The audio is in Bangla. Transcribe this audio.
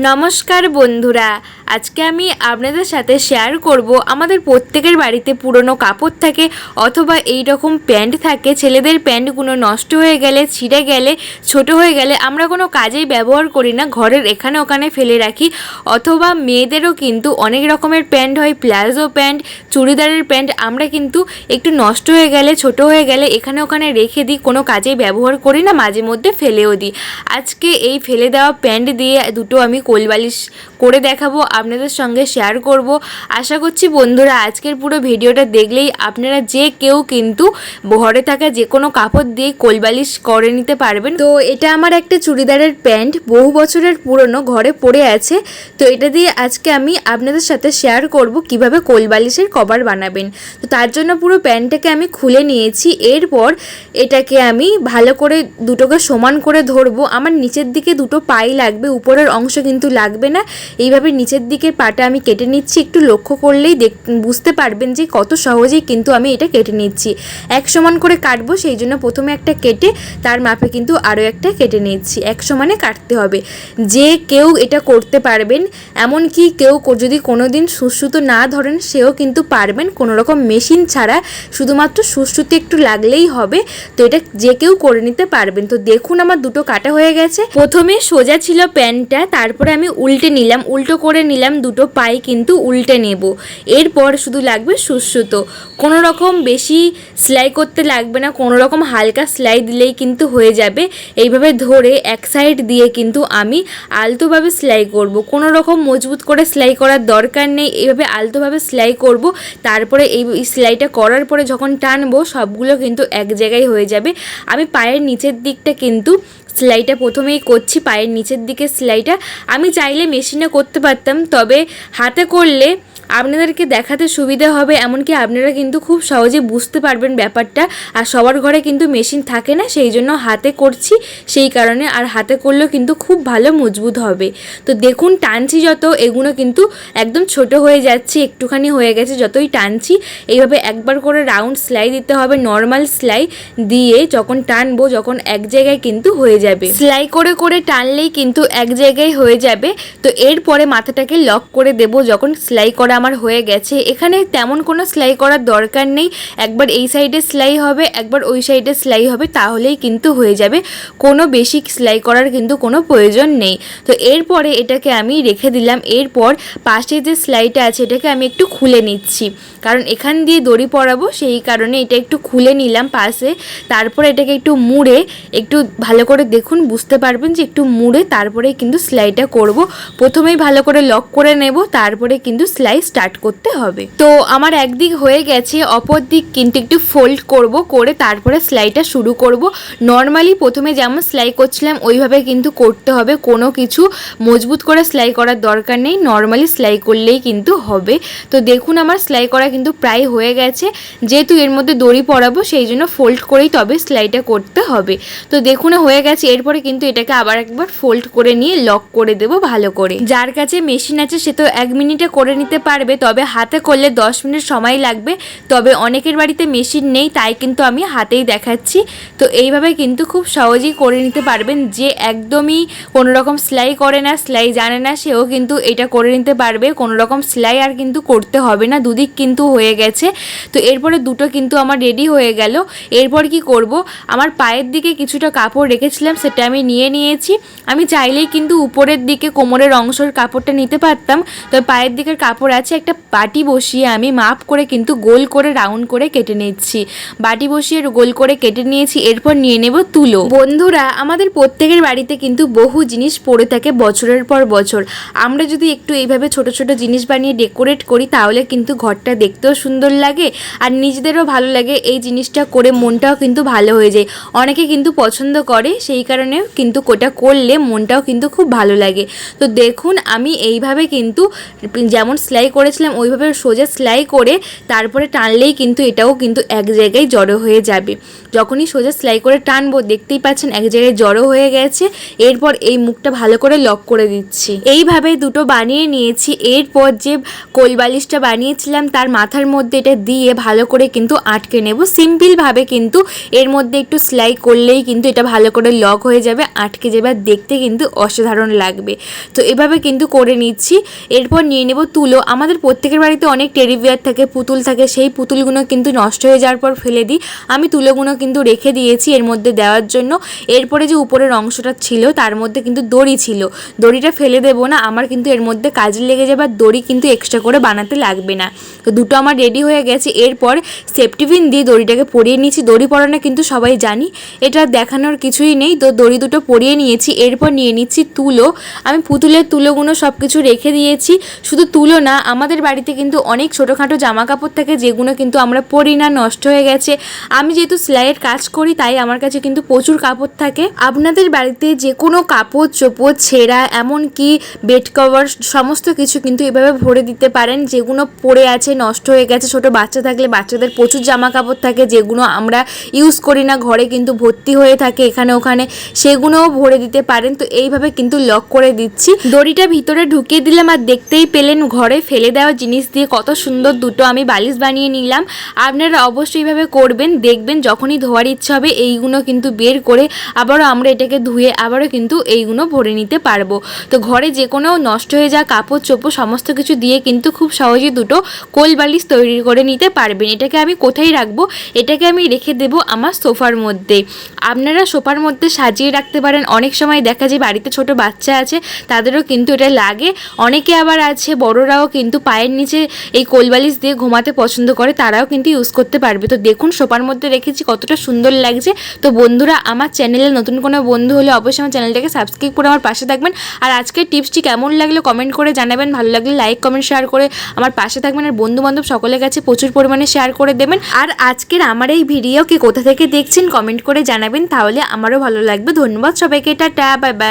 নমস্কার বন্ধুরা আজকে আমি আপনাদের সাথে শেয়ার করব আমাদের প্রত্যেকের বাড়িতে পুরনো কাপড় থাকে অথবা এই রকম প্যান্ট থাকে, ছেলেদের প্যান্টগুলো নষ্ট হয়ে গেলে, ছিঁড়ে গেলে, ছোট হয়ে গেলে আমরা কোনো কাজেই ব্যবহার করি না, ঘরের এখানে ওখানে ফেলে রাখি। অথবা মেয়েদেরও কিন্তু অনেক রকমের প্যান্ট হয়, প্লাজো প্যান্ট, চুড়িদারের প্যান্ট, আমরা কিন্তু একটু নষ্ট হয়ে গেলে, ছোট হয়ে গেলে এখানে ওখানে রেখে দিই, কোনো কাজেই ব্যবহার করি না, মাঝে মধ্যে ফেলেও দিই। আজকে এই ফেলে দেওয়া প্যান্ট দিয়ে দুটো আমি কোলবালিশ করে দেখাবো আপনাদের সঙ্গে শেয়ার করব। আশা করছি বন্ধুরা আজকের পুরো ভিডিওটা দেখলেই আপনারা যে কেউ কিন্তু ঘরে থাকা যে কোনো কাপড় দিয়ে কোলবালিশ করে নিতে পারবেন। তো এটা আমার একটা চুড়িদারের প্যান্ট, বহু বছরের পুরনো, ঘরে পড়ে আছে। তো এটা দিয়ে আজকে আমি আপনাদের সাথে শেয়ার করব কীভাবে কোলবালিশের কভার বানাবেন। তো তার জন্য পুরো প্যান্টটাকে আমি খুলে নিয়েছি। এরপর এটাকে আমি ভালো করে দুটোকে সমান করে ধরবো। আমার নিচের দিকে দুটো পাই লাগবে, উপরের অংশ কিন্তু লাগবে না। এইভাবে নিচের দিকের পাটা আমি কেটে নিচ্ছি, একটু লক্ষ্য করলেই দেখ, বুঝতে পারবেন যে কত সহজেই কিন্তু আমি এটা কেটে নিচ্ছি। এক সমান করে কাটবো, সেই জন্য প্রথমে একটা কেটে তার মাপে কিন্তু আরও একটা কেটে নিচ্ছি। এক সমানে কাটতে হবে। যে কেউ এটা করতে পারবেন, এমনকি কেউ কো- যদি কোনো দিন সুশ্রুত না ধরেন, সেও কিন্তু পারবেন। কোনো রকম মেশিন ছাড়া শুধুমাত্র সুশ্রুতি একটু লাগলেই হবে। তো এটা যে কেউ করে নিতে পারবেন। তো দেখুন আমার দুটো কাটা হয়ে গেছে। প্রথমে সোজা ছিল প্যান্টটা, তারপরে আমি উল্টে নিলাম। উল্টো করে নিলাম। দুটো পাই কিন্তু উল্টে নেব। এরপর শুধু লাগবে সুশ্রুত কোনো রকম বেশি সেলাই করতে লাগবে না কোনো রকম হালকা সেলাই দিলেই কিন্তু হয়ে যাবে। এইভাবে ধরে এক সাইড দিয়ে কিন্তু আমি আলতোভাবে সেলাই করব। কোনো রকম মজবুত করে সেলাই করার দরকার নেই, এইভাবে আলতোভাবে সেলাই করব। তারপরে এই সেলাইটা করার পরে যখন টানবো, সবগুলো কিন্তু এক জায়গায় হয়ে যাবে। আমি পায়ের নিচের দিকটা কিন্তু সেলাইটা প্রথমেই করছি, পায়ের নিচের দিকে সেলাইটা। আমি চাইলে মেশিনে করতে পারতাম, তবে হাতে করলে আপনাদেরকে দেখাতে সুবিধা হবে, এমনকি আপনারা কিন্তু খুব সহজে বুঝতে পারবেন ব্যাপারটা। আর সবার ঘরে কিন্তু মেশিন থাকে না, সেই জন্য হাতে করছি, সেই কারণে আর হাতে করলেও কিন্তু খুব ভালো মজবুত হবে। তো দেখুন, টানছি যত, এগুলো কিন্তু একদম ছোট হয়ে যাচ্ছে, একটুখানি হয়ে গেছে যতই টানছি। এইভাবে একবার করে রাউন্ড সেলাই দিতে হবে, নর্মাল সেলাই দিয়ে যখন টানবো, যখন এক জায়গায় কিন্তু হয়ে যাবে। সেলাই করে করে টানলেই কিন্তু এক জায়গায় হয়ে যাবে। তো এরপরে মাথাটাকে লক করে দেব, যখন সেলাই করা আমার হয়ে গেছে। এখানে তেমন কোনো সেলাই করার দরকার নেই। একবার এই সাইডে সেলাই হবে, একবার ওই সাইডে সেলাই হবে, তাহলেই কিন্তু হয়ে যাবে। কোনো বেশি সেলাই করার কিন্তু কোনো প্রয়োজন নেই। তো এরপরে এটাকে আমি রেখে দিলাম। এরপর পাশে যে সেলাইটা আছে, এটাকে আমি একটু খুলে নিচ্ছি। কারণ এখান দিয়ে দড়ি পরাবো, সেই কারণে এটা একটু খুলে নিলাম পাশে। তারপরে এটাকে একটু মুড়ে, একটু ভালো করে দেখুন, বুঝতে পারবেন যে একটু মুড়ে তারপরে কিন্তু সেলাইটা করব। প্রথমেই ভালো করে লক করে নেব, তারপরে কিন্তু সেলাই স্টার্ট করতে হবে। তো আমার একদিক হয়ে গেছে, অপর দিক কিন্তু একটু ফোল্ড করব, করে তারপরে সেলাইটা শুরু করব। নর্মালি প্রথমে যেমন সেলাই করছিলাম, ওইভাবে কিন্তু করতে হবে। কোনো কিছু মজবুত করে সেলাই করার দরকার নেই নর্মালি সেলাই করলেই কিন্তু হবে। তো দেখুন আমার সেলাই করা কিন্তু প্রায় হয়ে গেছে। যেহেতু এর মধ্যে দড়ি পরাবো, সেই জন্য ফোল্ড করেই তবে সেলাইটা করতে হবে। তো দেখুন হয়ে গেছে, এরপরে কিন্তু এটাকে আবার একবার ফোল্ড করে নিয়ে লক করে দেব ভালো করে। যার কাছে মেশিন আছে, সে তো এক মিনিটে করে নিতে পারবে। তবে হাতে করলে দশ মিনিট সময় লাগবে। তবে অনেকের বাড়িতে মেশিন নেই, তাই কিন্তু আমি হাতেই দেখাচ্ছি। তো এইভাবে কিন্তু খুব সহজেই করে নিতে পারবেন। যে একদমই কোনো রকম সেলাই করে না, সেলাই জানে না, সেও কিন্তু এটা করে নিতে পারবে। কোনো রকম সেলাই আর কিন্তু করতে হবে না, দুদিক কিন্তু হয়ে গেছে। তো এরপরে দুটো কিন্তু আমার রেডি হয়ে গেল। এরপর কি করব? আমার পায়ের দিকে কিছুটা কাপড় রেখেছিলাম, সেটা আমি নিয়ে নিয়েছি। আমি চাইলেই কিন্তু উপরের দিকে কোমরের অংশের কাপড়টা নিতে পারতাম। তবে পায়ের দিকের কাপড় আছে একটা বাটি বসিয়ে আমি মাপ করে কিন্তু গোল করে রাউন্ড করে কেটে নিচ্ছি। বাটি বসিয়ে গোল করে কেটে নিয়েছি, এরপর নিয়ে নেব তুলো। বন্ধুরা, আমাদের প্রত্যেকের বাড়িতে কিন্তু বহু জিনিস পড়ে থাকে বছরের পর বছর। আমরা যদি একটু এইভাবে ছোট ছোট জিনিস বানিয়ে ডেকোরেট করি, তাহলে কিন্তু ঘরটা দেখতেও সুন্দর লাগে আর নিজেদেরও ভালো লাগে এই জিনিসটা করে মনটাও কিন্তু ভালো হয়ে যায়। অনেকে কিন্তু পছন্দ করে, সেই কারণে কিন্তু কোটা করলে মনটাও কিন্তু খুব ভালো লাগে। তো দেখুন, আমি এইভাবে কিন্তু যেমন সেলাই করেছিলাম, ওইভাবে সোজা সেলাই করে তারপরে টানলেই কিন্তু এটাও কিন্তু এক জায়গায় জড়ো হয়ে যাবে। যখনই সোজা সেলাই করে টানবো, দেখতেই পাচ্ছেন এক জায়গায় জড়ো হয়ে গেছে। এরপর এই মুখটা ভালো করে লক করে দিচ্ছি। এইভাবে দুটো বানিয়ে নিয়েছি। এরপর যে কোল বালিশটা বানিয়েছিলাম, তার মাথার মধ্যে এটা দিয়ে ভালো করে কিন্তু আটকে নেব। সিম্পলভাবে কিন্তু এর মধ্যে একটু সেলাই করলেই কিন্তু এটা ভালো করে লক হয়ে যাবে, আটকে যাবে দেখতে কিন্তু অসাধারণ লাগবে। তো এভাবে কিন্তু করে নিচ্ছি। এরপর নিয়ে নেব তুলো। আমাদের প্রত্যেকের বাড়িতে অনেক টেডি বিয়ার থাকে, পুতুল থাকে, সেই পুতুলগুলো কিন্তু নষ্ট হয়ে যাওয়ার পর ফেলে দিই। আমি তুলোগুলো কিন্তু রেখে দিয়েছি এর মধ্যে দেওয়ার জন্য। এরপরে যে উপরের অংশটা ছিল, তার মধ্যে কিন্তু দড়ি ছিল। দড়িটা ফেলে দেবো না, আমার কিন্তু এর মধ্যে কাজে লেগে যাবে দড়ি কিন্তু এক্সট্রা করে বানাতে লাগবে না। তো দুটো আমার রেডি হয়ে গেছে। এরপর সেফটি পিন দিয়ে দড়িটাকে পরিয়ে নিয়েছি। দড়ি পরানো কিন্তু সবাই জানি, এটা দেখানোর কিছুই নেই। তো দড়ি দুটো পরিয়ে নিয়েছি, এরপর নিয়ে নিচ্ছি তুলো। আমি পুতুলের তুলোগুলো সব কিছু রেখে দিয়েছি। শুধু তুলো না আমাদের বাড়িতে কিন্তু অনেক ছোটোখাটো জামা কাপড় থাকে, যেগুলো কিন্তু আমরা পরি না, নষ্ট হয়ে গেছে। আমি যেহেতু সেলাইয়ের কাজ করি, তাই আমার কাছে কিন্তু প্রচুর কাপড় থাকে। আপনাদের বাড়িতে যে কোনো কাপড়, চোপড়, ছেঁড়া, এমনকি বেড কভার, সমস্ত কিছু কিন্তু এভাবে ভরে দিতে পারেন, যেগুলো পড়ে আছে, নষ্ট হয়ে গেছে। ছোট বাচ্চা থাকলে বাচ্চাদের প্রচুর জামা কাপড় থাকে, যেগুলো আমরা ইউজ করি না, ঘরে কিন্তু ভর্তি হয়ে থাকে এখানে ওখানে। সেগুলোও ভরে দিতে পারেন। তো এইভাবে কিন্তু লক করে দিচ্ছি। দড়িটা ভিতরে ঢুকিয়ে দিলাম, আর দেখতেই পেলেন ঘরে ফেলে দেওয়া জিনিস দিয়ে কত সুন্দর দুটো আমি বালিশ বানিয়ে নিলাম। আপনারা অবশ্যই এইভাবে করবেন, দেখবেন যখনই ধোয়ার ইচ্ছা হবে এইগুলো কিন্তু বের করে আবারও আমরা এটাকে ধুয়ে আবারও কিন্তু এইগুলো ভরে নিতে পারব। তো ঘরে যে কোনো নষ্ট হয়ে যাওয়া কাপড়, চোপড় সমস্ত কিছু দিয়ে কিন্তু খুব সহজে দুটো কোল বালিশ তৈরি করে নিতে পারবেন। এটাকে আমি কোথায় রাখব? এটাকে আমি রেখে দেবো আমার সোফার মধ্যে। আপনারা সোফার মধ্যে সাজিয়ে রাখতে পারেন। অনেক সময় দেখা যায় বাড়িতে ছোট বাচ্চা আছে, তাদেরও কিন্তু এটা লাগে। অনেকে আবার আছে, বড়রাও কিন্তু পায়ের নিচে এই কোলবালিশ দিয়ে ঘুমাতে পছন্দ করে, তারাও কিন্তু ইউজ করতে পারবে। তো দেখুন সোপার মধ্যে রেখেছি, কতটা সুন্দর লাগছে। তো বন্ধুরা, আমার চ্যানেলে নতুন কোনো বন্ধু হলে অবশ্যই আমার চ্যানেলটাকে সাবস্ক্রাইব করে আমার পাশে থাকবেন। আর আজকের টিপসটি কেমন লাগল কমেন্ট করে জানাবেন। ভালো লাগলে লাইক কমেন্ট শেয়ার করে আমার পাশে থাকবেন। আর বন্ধু বান্ধব সকলের কাছে প্রচুর পরিমাণে শেয়ার করে দেবেন। আর আজকের আমার এই ভিডিওকে কোথা থেকে দেখছেন কমেন্ট করে জানাবেন। তাহলে আমারও ভালো লাগবে। ধন্যবাদ সবাইকে, টাটা বাই বাই